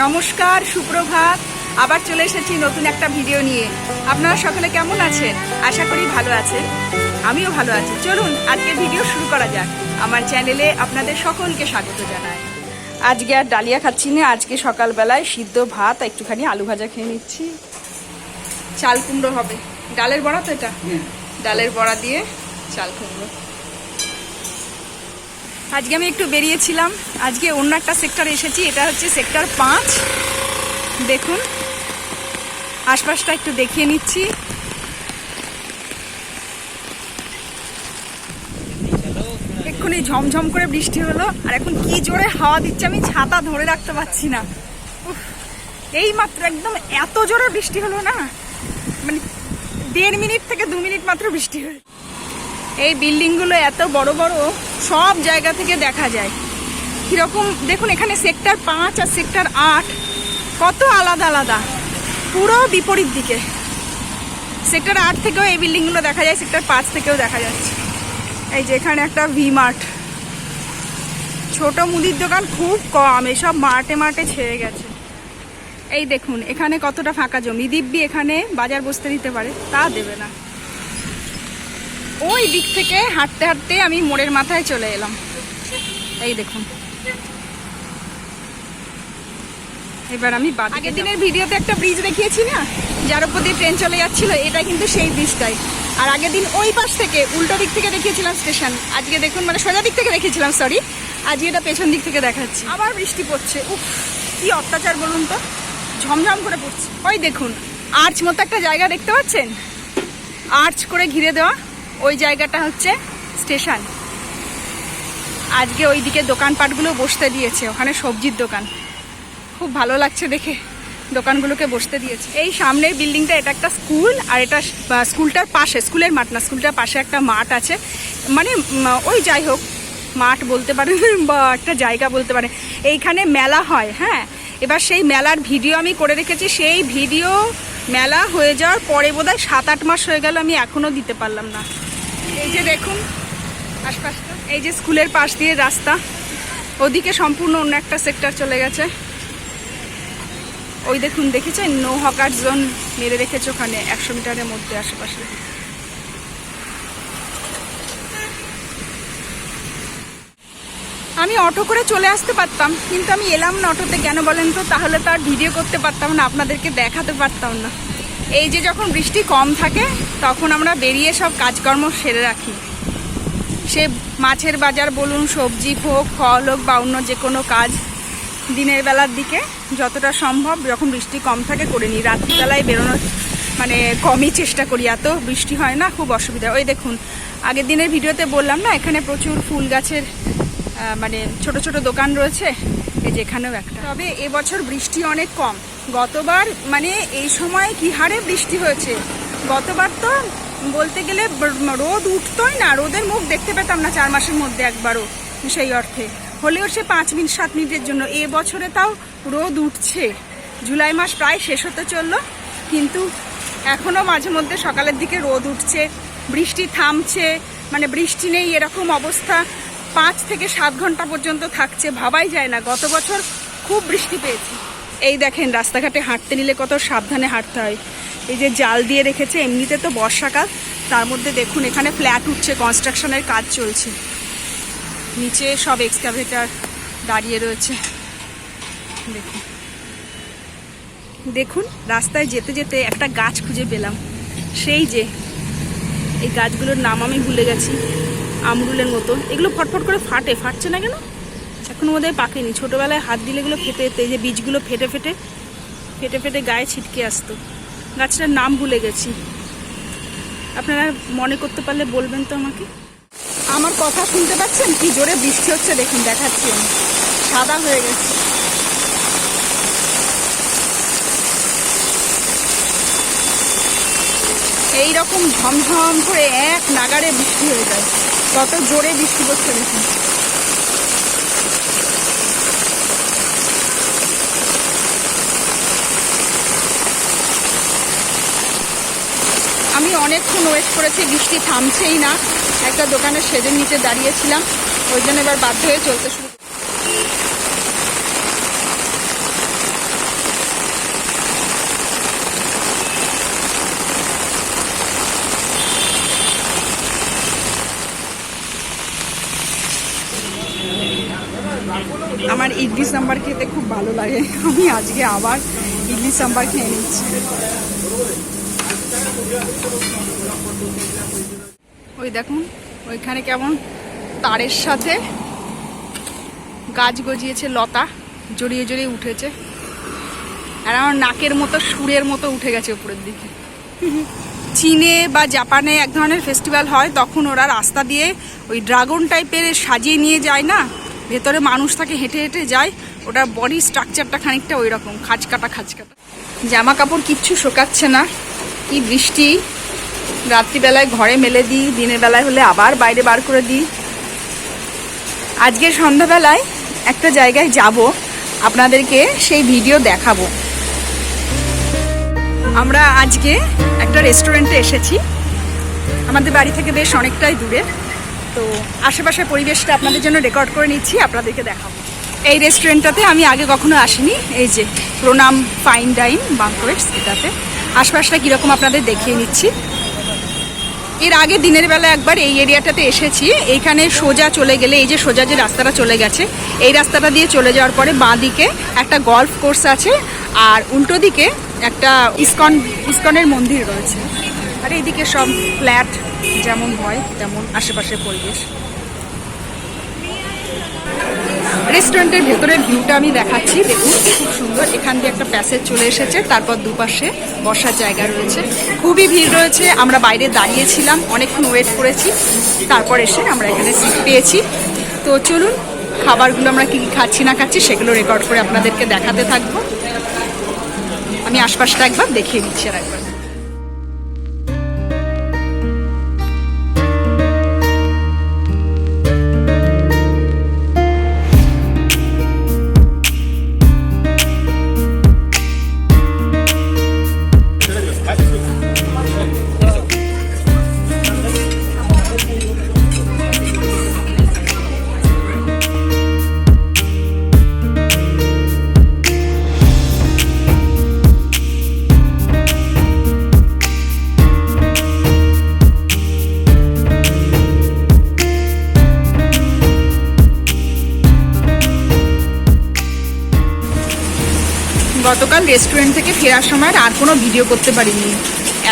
নমস্কার সুপ্রভাত। আবার চলে এসেছি নতুন একটা ভিডিও নিয়ে। আপনারা সকলে কেমন আছেন? আশা করি ভালো আছেন। আমিও ভালো আছি। চলুন আজকের ভিডিও শুরু করা যাক। আমার চ্যানেলে আপনাদের সকলকে স্বাগত জানাই। আজকে আর ডালিয়া খাচ্ছি না। আজকে সকালবেলায় সিদ্ধ ভাত আর একটুখানি আলু ভাজা খেয়ে নিচ্ছি। চাল কুমড়ো হবে। ডালের বড়া তো এটা? ডালের বড়া দিয়ে চাল কুমড়ো। আজকে আমি একটু বেরিয়েছিলাম। আজকে অন্য একটা সেক্টরে এসেছি, এটা হচ্ছে সেক্টর পাঁচ। দেখুন, আশপাশটা একটু দেখিয়ে নিচ্ছি। এক্ষুনি ঝমঝম করে বৃষ্টি হলো, আর এখন কি জোরে হাওয়া দিচ্ছে আমি ছাতা ধরে রাখতে পারছি না। এই মাত্র একদম এত জোরে বৃষ্টি হলো না মানে দেড় মিনিট থেকে দু মিনিট মাত্র বৃষ্টি হলো এই বিল্ডিংগুলো এত বড় বড় সব জায়গা থেকে দেখা যায়। কীরকম, দেখুন এখানে সেক্টর পাঁচ আর সেক্টর আট, কত আলাদা আলাদা, পুরো বিপরীত দিকে। সেক্টর আট থেকেও এই বিল্ডিংগুলো দেখা যায়, সেক্টর পাঁচ থেকেও দেখা যাচ্ছে। এই যে এখানে একটা ভি মার্ট ছোট মুদির দোকান খুব কম, এসব মার্টে মার্টে ছেড়ে গেছে। এই দেখুন, এখানে কতটা ফাঁকা জমি। দিব্যি এখানে বাজার বসতে দিতে পারে, তা দেবে না। ওই দিক থেকে হাঁটতে হাঁটতে আমি মোড়ের মাথায় চলে এলাম। এই দেখুন। এবার আমি আগের দিনের ভিডিওতে একটা ব্রিজ দেখিয়েছি না? যার উপর দিয়ে ট্রেন চলে যাচ্ছিল এটা কিন্তু সেই ব্রিজটাই আর আগের দিন ওই পাশ থেকে উল্টো দিক থেকে দেখিয়েছিলাম স্টেশন আজকে দেখুন মানে সোজা দিক থেকে দেখিয়েছিলাম সরি আজকে এটা পেছন দিক থেকে দেখাচ্ছি। আবার বৃষ্টি পড়ছে। উফ কি অত্যাচার বলুন তো। ঝমঝম করে পড়ছে। ওই দেখুন আর্চ মতো একটা জায়গা দেখতে পাচ্ছেন? আর্চ করে ঘিরে দেওয়া। ওই জায়গাটা হচ্ছে স্টেশন। আজকে ওইদিকে দোকানপাটগুলো বসতে দিয়েছে, ওখানে সবজির দোকান। খুব ভালো লাগছে দেখে, দোকানগুলোকে বসতে দিয়েছে। এই সামনের বিল্ডিংটা এটা একটা স্কুল আর এটা স্কুলটার পাশে, স্কুলের মাঠ না, স্কুলটার পাশে একটা মাঠ আছে। মানে ওই যাই হোক, মাঠ বলতে পারেন বা একটা জায়গা বলতে পারেন। এইখানে মেলা হয় হ্যাঁ। এবার সেই মেলার ভিডিও আমি করে রেখেছি, সেই ভিডিও মেলা হয়ে যাওয়ার পরে বোধহয় সাত আট মাস হয়ে গেল, আমি এখনও দিতে পারলাম না। এই যে দেখুন আশপাশটা, এই যে স্কুলের পাশ দিয়ে রাস্তা। ওদিকে সম্পূর্ণ অন্য একটা সেক্টর চলে গেছে। ওই দেখুন, দেখেছেন? নো হকার জোন মেরে রেখেছে ওখানে, একশো মিটারের মধ্যে আশেপাশে। আমি অটো করে চলে আসতে পারতাম, কিন্তু আমি এলাম না অটোতে। কেন বলেন তো? তাহলে তো আর ভিডিও করতে পারতাম না, আপনাদেরকে দেখাতে পারতাম না। এই যে যখন বৃষ্টি কম থাকে, তখন আমরা বেরিয়ে সব কাজকর্ম সেরে রাখি। সে মাছের বাজার বলুন, সবজি হোক ফল হোক বা অন্য যে কোনো কাজ, দিনের বেলার দিকে যতটা সম্ভব যখন বৃষ্টি কম থাকে করে নিই। রাত্রিবেলায় বেরোনোর মানে কমই চেষ্টা করি। এত বৃষ্টি হয় না, খুব অসুবিধা। ওই দেখুন, আগের দিনের ভিডিওতে বললাম না, এখানে প্রচুর ফুল গাছের মানে ছোট ছোট দোকান রয়েছে। এই যে এখানেও একটা। তবে এবছর বৃষ্টি অনেক কম। গতবার মানে এই সময় কি হারে বৃষ্টি হয়েছে? গতবার তো বলতে গেলে রোদ উঠতোই না, রোদের মুখ দেখতে পেতাম না চার মাসের মধ্যে একবারও সেই অর্থে। হলেও সে পাঁচ মিনিট, সাত মিনিটের জন্য। এ বছরে তাও রোদ উঠছে। জুলাই মাস প্রায় শেষ হতে চলল, কিন্তু এখনও মাঝে মধ্যে সকালের দিকে রোদ উঠছে, বৃষ্টি থামছে মানে বৃষ্টি নেই এরকম অবস্থা। পাঁচ থেকে সাত ঘণ্টা পর্যন্ত থাকছে, ভাবাই যায় না। গত বছর খুব বৃষ্টি পেয়েছি। এই দেখেন, রাস্তাঘাটে হাঁটতে নিলে কত সাবধানে হাঁটতে হয়। এই যে জাল দিয়ে রেখেছে, এমনিতে তো বর্ষাকাল। তার মধ্যে দেখুন, এখানে ফ্ল্যাট উঠছে, কনস্ট্রাকশনের কাজ চলছে। নিচে সব এক্সকাভেটার দাঁড়িয়ে রয়েছে। দেখুন। দেখুন, রাস্তায় যেতে যেতে একটা গাছ খুঁজে পেলাম। সেই যে, এই গাছগুলোর নাম আমি ভুলে গেছি। আমরুলের মতো এগুলো ফটফট করে ফাটে, ফাটছে না কেন? এখন বোধহয় পাকেনি। ছোটোবেলায় হাত দিলে এগুলো ফেটে এই যে বীজগুলো ফেটে ফেটে ফেটে ফেটে গায়ে ছিটকে আসতো। গাছটার নাম ভুলে গেছি। আপনারা মনে করতে পারলে বলবেন তো আমাকে। আমার কথা শুনতে পাচ্ছেন? কি জোরে বৃষ্টি হচ্ছে? দেখুন, দেখাচ্ছি আমি। সাদা হয়ে গেছে। এই রকম ঝমঝম করে এক নাগারে বৃষ্টি হয়ে যায়। কত জোরে বৃষ্টি পড়ছে দেখুন। আমি অনেকক্ষণ ওয়েট করেছি, বৃষ্টি থামছেই না। একটা দোকানে শেডের নিচে দাঁড়িয়েছিলাম, ওই জন্য এবার বাধ্য হয়ে চলতে শুরু ইডলি সাম্বার খেতে খুব ভালো লাগে। আমি আজকে আবার ইডলি সাম্বার খেয়ে নিচ্ছি। ওই দেখুন, ওইখানে কেমন তারের সাথে গাছ গজিয়েছে লতা, জড়িয়ে জড়িয়ে উঠেছে। আর আমার নাকের মতো, সুরের মতো উঠে গেছে উপরের দিকে। চীনে বা জাপানে এক ধরনের ফেস্টিভ্যাল হয়, তখন ওরা রাস্তা দিয়ে ওই ড্রাগন টাইপের সাজিয়ে নিয়ে যায় না? ভেতরে মানুষ থাকে, হেঁটে হেঁটে যায় ওটার বডি স্ট্রাকচারটা খানিকটা ওই রকম খাঁচকাটা খাঁচকাটা। জামা কাপড় কিচ্ছু শোকাচ্ছে না, কি বৃষ্টি। রাত্রিবেলায় ঘরে মেলে দিই, দিনের বেলায় হলে আবার বাইরে বার করে দিই। আজকে সন্ধ্যাবেলায় একটা জায়গায় যাব, আপনাদেরকে সেই ভিডিও দেখাবো। আমরা আজকে একটা রেস্টুরেন্টে এসেছি। আমাদের বাড়ি থেকে বেশ অনেকটাই দূরে। তো আশেপাশের পরিবেশটা আপনাদের জন্য রেকর্ড করে নিচ্ছি, আপনাদেরকে দেখাবো। এই রেস্টুরেন্টটাতে আমি আগে কখনো আসিনি, এই যে প্রণাম ফাইন ডাইন বাংকোয়েটস এটাতে। আশপাশটা কীরকম আপনাদের দেখিয়ে নিচ্ছি। এর আগে দিনের বেলা একবার এই এরিয়াটাতে এসেছি, এইখানে সোজা চলে গেলে, এই যে সোজা যে রাস্তাটা চলে গেছে, এই রাস্তাটা দিয়ে চলে যাওয়ার পরে বাঁ দিকে একটা গল্ফ কোর্স আছে, আর উল্টো দিকে একটা ইস্কন, ইস্কনের মন্দির রয়েছে। আর এইদিকে সব ফ্ল্যাট যেমন হয়, তেমন আশেপাশের পরিবেশ। রেস্টুরেন্টের ভেতরের ভিউটা আমি দেখাচ্ছি, দেখুন, খুব সুন্দর। এখান দিয়ে একটা প্যাসেজ চলে এসেছে, তারপর দুপাশে বসার জায়গা রয়েছে। খুবই ভিড় রয়েছে, আমরা বাইরে দাঁড়িয়েছিলাম, অনেকক্ষণ ওয়েট করেছি, তারপর এসে আমরা এখানে সিট পেয়েছি। তো চলুন, খাবারগুলো আমরা কী কী খাচ্ছি না খাচ্ছি সেগুলো রেকর্ড করে আপনাদেরকে দেখাতে থাকব। আমি আশপাশটা একবার দেখিয়ে দিচ্ছি আর একবার। গতকাল রেস্টুরেন্ট থেকে ফেরার সময় আর কোনো ভিডিও করতে পারিনি।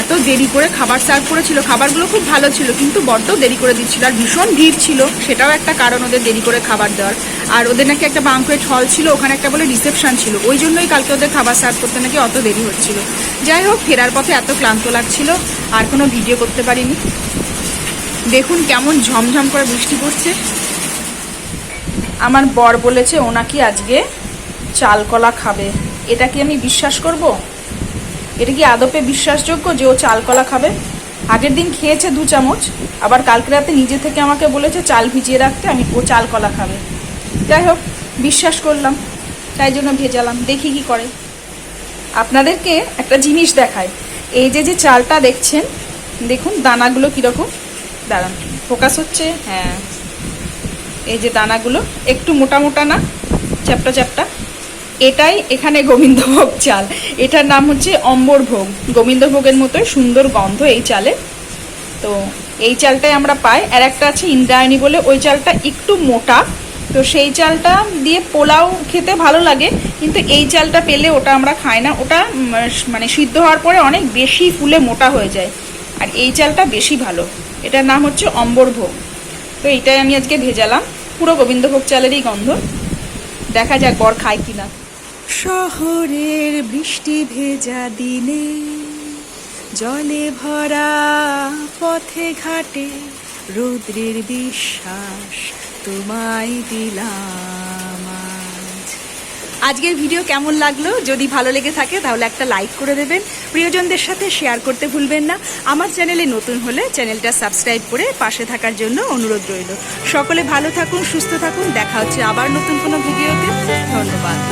এত দেরি করে খাবার সার্ভ করেছিল, খাবারগুলো খুব ভালো ছিল, কিন্তু বড্ড দেরি করে দিচ্ছিল আর ভীষণ ভিড় ছিল। সেটাও একটা কারণ ওদের দেরি করে খাবার দেওয়ার। আর ওদের নাকি একটা বাঙ্কুয়েট হল ছিল, ওখানে একটা বলে রিসেপশন ছিল। ওই জন্যই কালকে ওদের খাবার সার্ভ করতে নাকি অত দেরি হচ্ছিল। যাই হোক, ফেরার পথে এত ক্লান্ত লাগছিল, আর কোনো ভিডিও করতে পারিনি। দেখুন কেমন ঝমঝম করে বৃষ্টি পড়ছে। আমার বর বলেছে ও নাকি আজকে চালকলা খাবে। এটা কি আমি বিশ্বাস করব? এটা কি আদপে বিশ্বাসযোগ্য যে ও চালকলা খাবে? আগের দিন খেয়েছে দু চামচ, আবার কালকে রাতে নিজে থেকে আমাকে বলেছে চাল ভিজিয়ে রাখতে, আমি ও চালকলা খাবে। যাই হোক, বিশ্বাস করলাম, তাই জন্য ভেজালাম, দেখি কি করে। আপনাদেরকে একটা জিনিস দেখায় এই যে যে চালটা দেখছেন, দেখুন দানাগুলো কীরকম। দাঁড়ান, ফোকাস হচ্ছে হ্যাঁ। এই যে দানাগুলো, একটু মোটা মোটা না, চ্যাপটা চ্যাপটা। এটাই এখানে গোবিন্দভোগ চাল। এটার নাম হচ্ছে অম্বরভোগ। গোবিন্দভোগের মতোই সুন্দর গন্ধ এই চালে। তো এই চালটাই আমরা পাই। আর একটা আছে ইন্দ্রায়ণী বলে। ওই চালটা একটু মোটা। তো সেই চালটা দিয়ে পোলাও খেতে ভালো লাগে। কিন্তু এই চালটা পেলে ওটা আমরা খাই না। ওটা মানে সিদ্ধ হওয়ার পরে অনেক বেশি ফুলে মোটা হয়ে যায়। আর এই চালটা বেশি ভালো। এটার নাম হচ্ছে অম্বরভোগ। তো এইটাই আমি আজকে ভেজালাম। পুরো গোবিন্দভোগ চালেরই গন্ধ। দেখা যাক বর খায় কিনা। শহরের বৃষ্টি ভেজা দিনে জলে ভরা পথে ঘাটে রৌদ্রের বিশ্বাস তোমায় দিলাম আজকের ভিডিও কেমন লাগল? যদি ভালো লেগে থাকে, তাহলে একটা লাইক করে দেবেন। প্রিয়জনদের সাথে শেয়ার করতে ভুলবেন না। আমার চ্যানেলে নতুন হলে চ্যানেলটা সাবস্ক্রাইব করে পাশে থাকার জন্য অনুরোধ রইল। সকলে ভালো থাকুন, সুস্থ থাকুন। দেখা হচ্ছে আবার নতুন কোনো ভিডিওতে। ধন্যবাদ।